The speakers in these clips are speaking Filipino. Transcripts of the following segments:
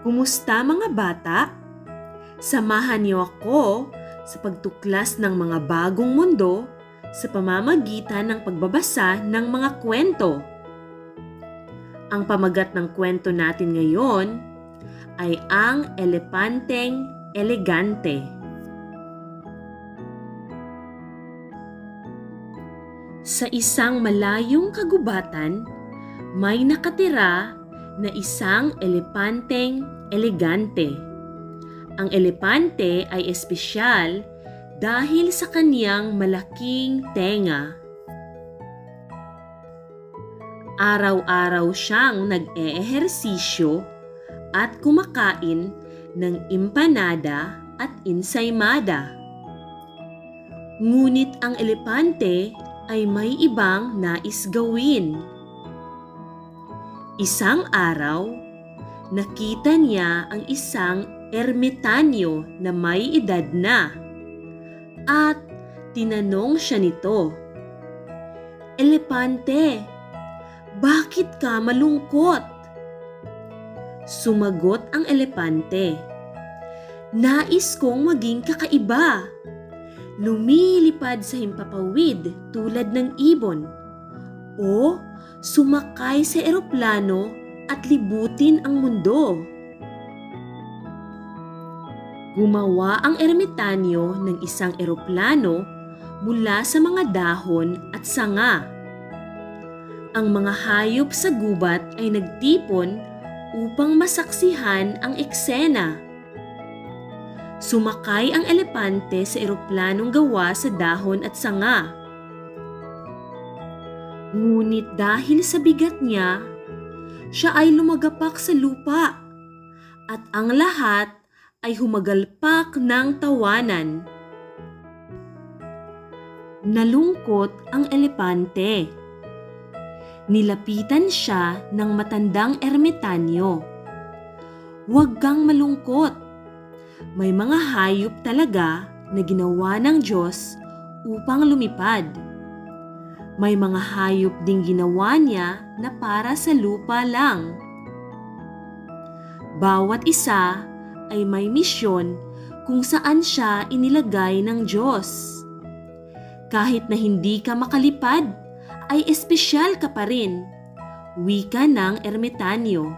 Kumusta mga bata? Samahan niyo ako sa pagtuklas ng mga bagong mundo sa pamamagitan ng pagbabasa ng mga kwento. Ang pamagat ng kwento natin ngayon ay ang elepanteng elegante. Sa isang malayong kagubatan, may nakatira na isang elepanteng elegante. Ang elepante ay espesyal dahil sa kaniyang malaking tenga. Araw-araw siyang nag-eehersisyo at kumakain ng empanada at insaymada. Ngunit ang elepante ay may ibang nais gawin. Isang araw, nakita niya ang isang ermitanyo na may edad na at tinanong siya nito, Elepante, bakit ka malungkot? Sumagot ang elepante, Nais kong maging kakaiba. Lumilipad sa himpapawid tulad ng ibon. O sumakay sa eroplano at libutin ang mundo. Gumawa ang ermitanyo ng isang eroplano mula sa mga dahon at sanga. Ang mga hayop sa gubat ay nagtipon upang masaksihan ang eksena. Sumakay ang elepante sa eroplanong gawa sa dahon at sanga. Ngunit dahil sa bigat niya, siya ay lumagapak sa lupa at ang lahat ay humagalpak ng tawanan. Nalungkot ang elepante. Nilapitan siya ng matandang ermitanyo. Huwag kang malungkot. May mga hayop talaga na ginawa ng Diyos upang lumipad. May mga hayop ding ginawa niya na para sa lupa lang. Bawat isa ay may misyon kung saan siya inilagay ng Diyos. Kahit na hindi ka makalipad, ay espesyal ka pa rin. Wika ng ermitanyo.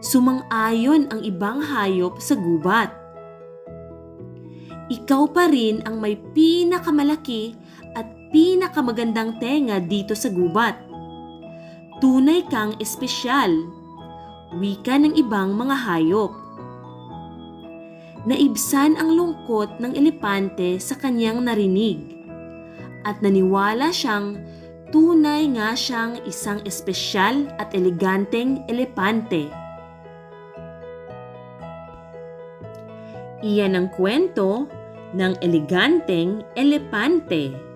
Sumang-ayon ang ibang hayop sa gubat. Ikaw pa rin ang may pinakamalaki pinakamagandang tenga dito sa gubat. Tunay kang espesyal. Wika ng ibang mga hayop. Naibsan ang lungkot ng elepante sa kanyang narinig at naniwala siyang tunay nga siyang isang espesyal at eleganteng elepante. Iyan ang kwento ng eleganteng elepante.